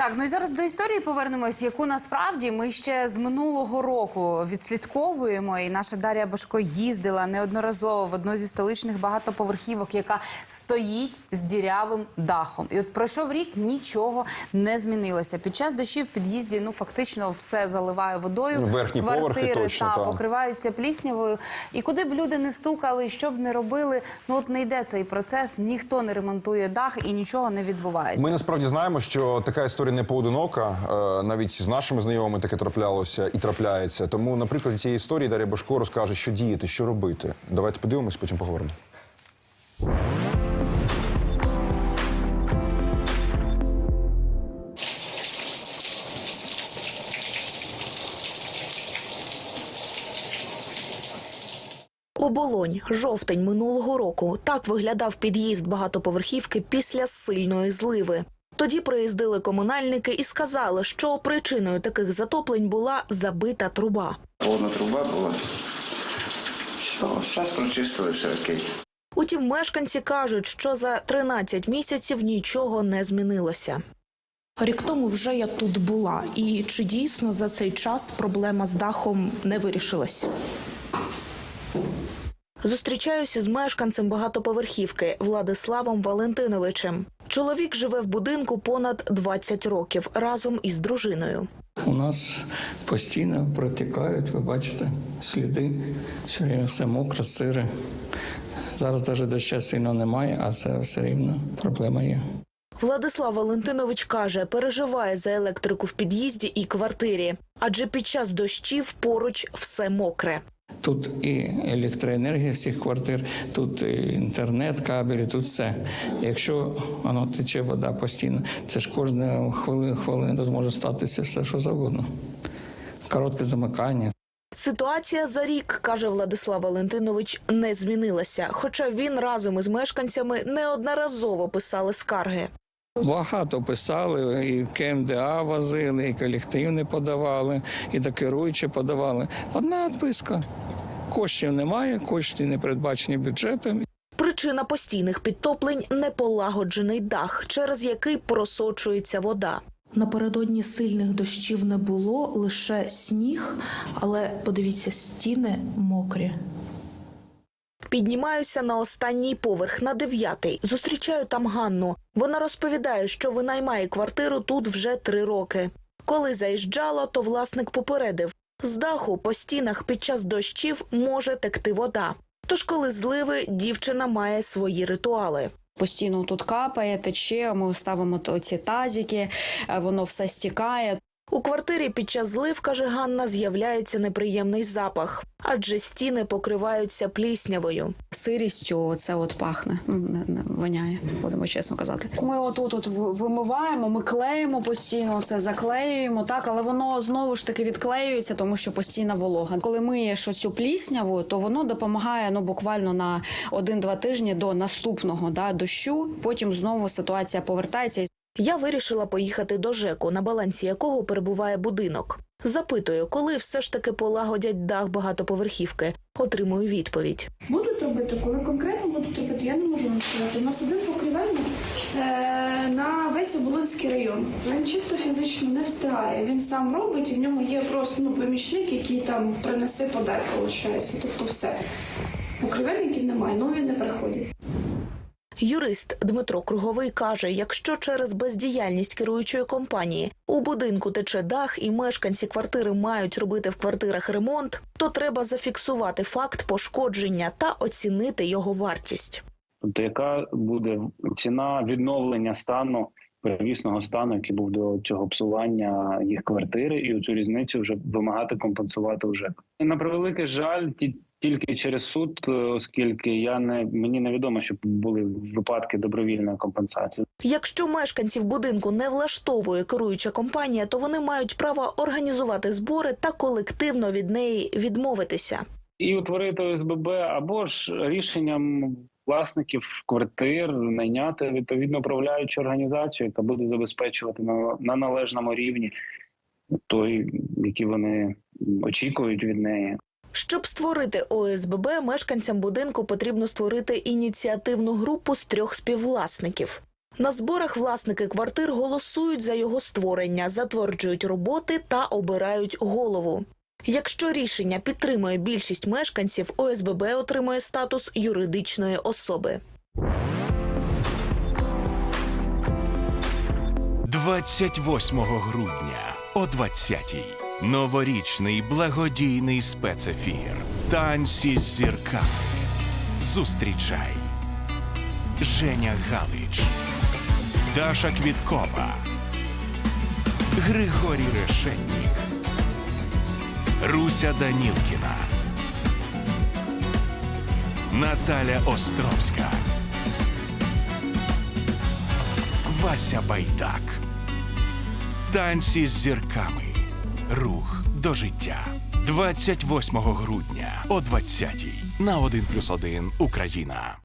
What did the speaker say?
Так, ну і зараз до історії повернемось, яку насправді ми ще з минулого року відслідковуємо. І наша Дар'я Башко їздила неодноразово в одну зі столичних багатоповерхівок, яка стоїть з дірявим дахом. І от пройшов рік, нічого не змінилося. Під час дощів в під'їзді ну фактично все заливає водою. Ну, верхні поверхи Квартири точно, та, та. покриваються пліснявою. І куди б люди не стукали, і що б не робили, ну от не йде цей процес, ніхто не ремонтує дах і нічого не відбувається. Ми насправді знаємо, що така історія не поодинока. Е, Навіть з нашими знайомими таке траплялося і трапляється. Тому, наприклад, цієї історії Дар'я Башко розкаже, що діяти, що робити. Давайте подивимось, потім поговоримо. Оболонь, жовтень минулого року. Так виглядав під'їзд багатоповерхівки після сильної зливи. Тоді приїздили комунальники і сказали, що причиною таких затоплень була забита труба. Повна труба була. Зараз прочистили, все окей. Утім, мешканці кажуть, що за 13 місяців нічого не змінилося. Рік тому вже я тут була, і чи дійсно за цей час проблема з дахом не вирішилась? Зустрічаюся з мешканцем багатоповерхівки Владиславом Валентиновичем. Чоловік живе в будинку понад 20 років разом із дружиною. У нас постійно протікають, ви бачите, сліди. Все мокре, сире. Зараз навіть дощу сильно немає, а це все рівно проблема є. Владислав Валентинович каже, переживає за електрику в під'їзді і квартирі, адже під час дощів поруч все мокре. Тут і електроенергія всіх квартир, тут і інтернет, кабелі, тут все. Якщо воно тече вода постійно, це ж кожна хвилина, хвилина тут може статися все, що завгодно. Коротке замикання. Ситуація за рік, каже Владислав Валентинович, не змінилася. Хоча він разом із мешканцями неодноразово писали скарги. Багато писали, і КМДА возили, і колективне подавали, і до керуючі подавали. Одна відписка. Коштів немає, кошти не передбачені бюджетом. Причина постійних підтоплень неполагоджений дах, через який просочується вода. Напередодні сильних дощів не було, лише сніг, але подивіться, стіни мокрі. Піднімаюся на останній поверх, на дев'ятий. Зустрічаю там Ганну. Вона розповідає, що винаймає квартиру тут вже три роки. Коли заїжджала, то власник попередив: з даху по стінах під час дощів може текти вода. Тож, коли зливи, дівчина має свої ритуали. Постійно тут капає, тече. Ми ставимо ці тазики, е, воно все стікає. У квартирі під час злив, каже Ганна, з'являється неприємний запах, адже стіни покриваються пліснявою. Сирістю це от пахне. Ну не, воняє, будемо чесно казати. Ми отут от вимиваємо, ми клеїмо постійно це заклеюємо, так, але воно знову ж таки відклеюється, тому що постійна волога. Коли миєш оцю плісняву, то воно допомагає ну буквально на один-два тижні до наступного да, дощу. Потім знову ситуація повертається. Я вирішила поїхати до ЖЕКу, на балансі якого перебуває будинок. Запитую, коли все ж таки полагодять дах багатоповерхівки. Отримую відповідь. Будуть робити, коли конкретно будуть робити, я не можу вам сказати. У нас один покрівельник е, на весь Оболонський район. Він чисто фізично не встигає. Він сам робить, і в ньому є просто ну, помічник, який там принесе подай, виходить. Тобто все. Покрівельників немає, нові не приходять. Юрист Дмитро Круговий каже: якщо через бездіяльність керуючої компанії у будинку тече дах і мешканці квартири мають робити в квартирах ремонт, то треба зафіксувати факт пошкодження та оцінити його вартість. Тобто, яка буде ціна відновлення стану первісного стану, який був до цього псування їх квартири, і цю різницю вже вимагати компенсувати вже на превеликий жаль, ті. Тільки через суд, е, оскільки я не мені невідомо, щоб були випадки добровільної компенсації. Якщо мешканців будинку не влаштовує керуюча компанія, то вони мають право організувати збори та колективно від неї відмовитися. і утворити ОСББ або ж рішенням власників квартир найняти відповідно управляючу організацію, яка буде забезпечувати на, на належному рівні той, який вони очікують від неї. Щоб створити ОСББ, мешканцям будинку потрібно створити ініціативну групу з трьох співвласників. На зборах власники квартир голосують за його створення, затверджують роботи та обирають голову. Якщо рішення підтримує більшість мешканців, ОСББ отримує статус юридичної особи. 28 грудня о 20-й. Новорічний благодійний спецефір. Танці з зірками. Зустрічай. Женя Галич. Даша Квіткова. Григорій Решетнік. Руся Данілкіна. Наталя Островська. Вася Байдак. Танці з зірками. Рух до життя. 28 грудня о 20-й на 1+,1 Україна.